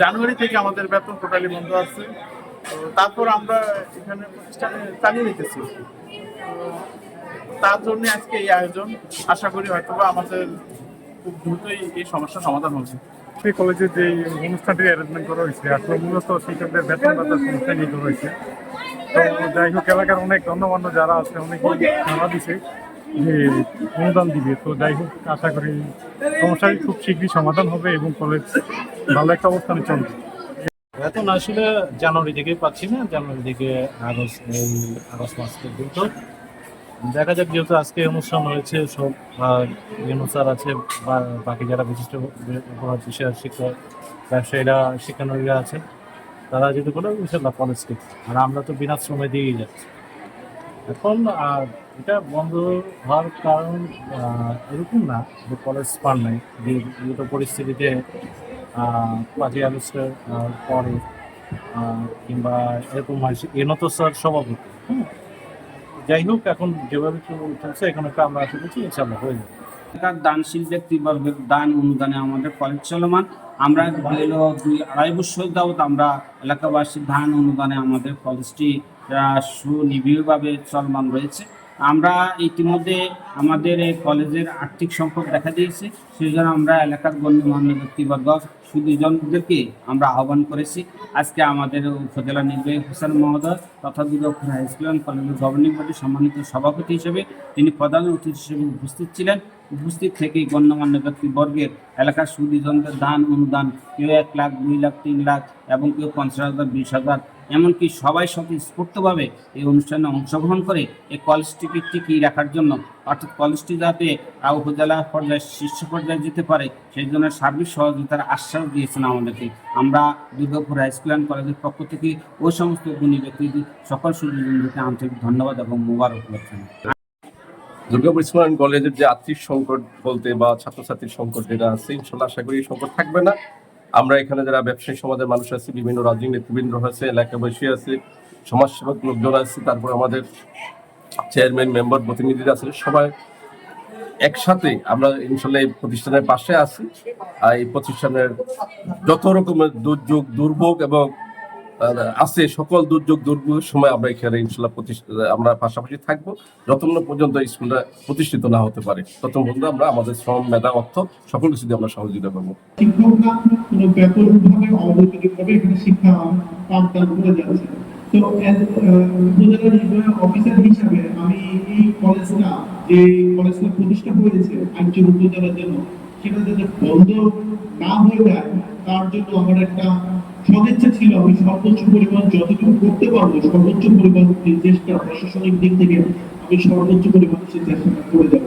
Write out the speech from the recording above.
জানুয়ারি থেকে আমাদের বেতন টোটালি বন্ধ আছে। তারপর আমরা এখানে প্রতিষ্ঠানে চালিয়ে তো তার জন্য আজকে এই আয়োজন। আশা করি হয়তো আমাদের খুব দ্রুতই এই সমস্যার সমাধান হবে। সেই কলেজে যে অনুষ্ঠানটি অ্যারেঞ্জমেন্ট করা হয়েছে আসলে মূলত শিক্ষকদের বেতন ভাতার সমস্যা নিয়ে করা হয়েছে। তো যাই হোক, এলাকার অনেক গণ্যমান্য যারা আছে অনেকেই জানা দিছে অনুদান দিবে। তো যাই হোক, আশা করি সমস্যাটি খুব শীঘ্রই সমাধান হবে এবং কলেজ ভালো একটা অবস্থানে চলবে। বেতন আসলে জানুয়ারি থেকে পাচ্ছি না, জানুয়ারি থেকে আগস্ট আগস্ট মাস পর্যন্ত। দেখা যাক, যেহেতু আজকে অনুষ্ঠান হয়েছে সব স্যার আছে, বা বাকি যারা বিশিষ্ট উপহার শিক্ষক, ব্যবসায়ীরা শিক্ষানবীরা আছে, তারা যদি বলে ইনশাল্লাহ কলেজকে আর আমরা তো বিনা শ্রমে দিয়েই যাচ্ছি। এখন এটা বন্ধ হওয়ার কারণ এরকম না যে কলেজ পার নাই যেহেতু পরিস্থিতিতে পাঁচই আগস্টের পরে কিংবা এরকম হয় স্যার সভাপতি, হুম। যাই হোক, এখন যেভাবে চল- চলছে, এখানে একটা আমরা আশা করছি ইনশাল্লাহ হয়ে যাবে। দানশীল ব্যক্তিবর্গের দান অনুদানে আমাদের কলেজ চলমান। আমরা গেল দুই আড়াই বছর যাবত আমরা এলাকাবাসীর দান অনুদানে আমাদের কলেজটি সুনিবিড়ভাবে চলমান রয়েছে। আমরা ইতিমধ্যে আমাদের এই কলেজের আর্থিক সংকট দেখা দিয়েছে। সেই জন্য আমরা এলাকার গণ্যমান্য ব্যক্তিবর্গ সুদীজনদেরকে আমরা আহ্বান করেছি। আজকে আমাদের উপজেলা নির্বাহী হোসেন মহোদয় তথা দুর্গাপুর হাই স্কুল অ্যান্ড কলেজের গভর্নিং বডির সম্মানিত সভাপতি হিসেবে তিনি প্রধান অতিথি হিসেবে উপস্থিত ছিলেন। উপস্থিত থেকেই গণ্যমান্য ব্যক্তিবর্গের এলাকার সুদীজনদের দান, অনুদান, কেউ এক লাখ, দুই লাখ, তিন লাখ এবং কেউ পঞ্চাশ হাজার, বিশ হাজার, এমনকি সবাই স্বতঃস্ফূর্তভাবে এই অনুষ্ঠানে অংশগ্রহণ করে এই কলেজটিকে টিকিয়ে রাখার জন্য। অর্থাৎ কলেজটি যাতে উপজেলা পর্যায়ে শীর্ষ পর্যায়ে যেতে পারে, সেই জন্য সার্বিক সহযোগিতার আশ্বাস দিয়েছেন আমাদেরকে। আমরা দুর্গাপুর হাই স্কুল অ্যান্ড কলেজের পক্ষ থেকে ওই সমস্ত গুণী ব্যক্তিদের সকল সুযোগকে আন্তরিক ধন্যবাদ এবং মোবারক করছেন দুর্গাপুর স্কুল অ্যান্ড কলেজের যে আর্থিক সংকট বলতে বা ছাত্রছাত্রীর সংকট যেটা আছে, ইনশাল্লাহ আশা করি সংকট থাকবে না। আমরা এখানে যারা ব্যবসায়ী সমাজের মানুষ আছে, বিভিন্ন রাজনৈতিক নেতৃবৃন্দ আছে এলাকাবাসী আছে, সমাজসেবক লোকজন আছে, তারপর আমাদের চেয়ারম্যান মেম্বার প্রতিনিধিরা আছে, সবাই একসাথে আমরা ইনশাল্লাহ এই প্রতিষ্ঠানের পাশে আছি। আর এই প্রতিষ্ঠানের যত রকমের দুর্যোগ, দুর্ভোগ এবং আছে সকল দুর্যোগ, দুর্ভোগের সময় আমরা এখানে ইনশাল্লাহ আমরা পাশাপাশি থাকব। যতক্ষণ পর্যন্ত স্কুলটা প্রতিষ্ঠিত না হতে পারে, ততক্ষণ পর্যন্ত আমরা আমাদের শ্রম, মেধা, অর্থ সকল কিছু দিয়ে আমরা সহযোগিতা করব। শিক্ষকরা কোনো এখানে শিক্ষা পাঠদান করে যাচ্ছে। তো অফিসার হিসাবে আমি এই কলেজটা যে কলেজটা প্রতিষ্ঠা হয়েছে আঞ্চলিক উপজেলার জন্য, সেটা যাতে বন্ধ না হয়ে যায়, তার জন্য আমার একটা সদিচ্ছা ছিল, আমি সর্বোচ্চ পরিমাণ যতটুকু করতে পারব, সর্বোচ্চ পরিমাণ চেষ্টা প্রশাসনিক দিক থেকে আমি সর্বোচ্চ পরিমাণ সে চেষ্টা করে যাব।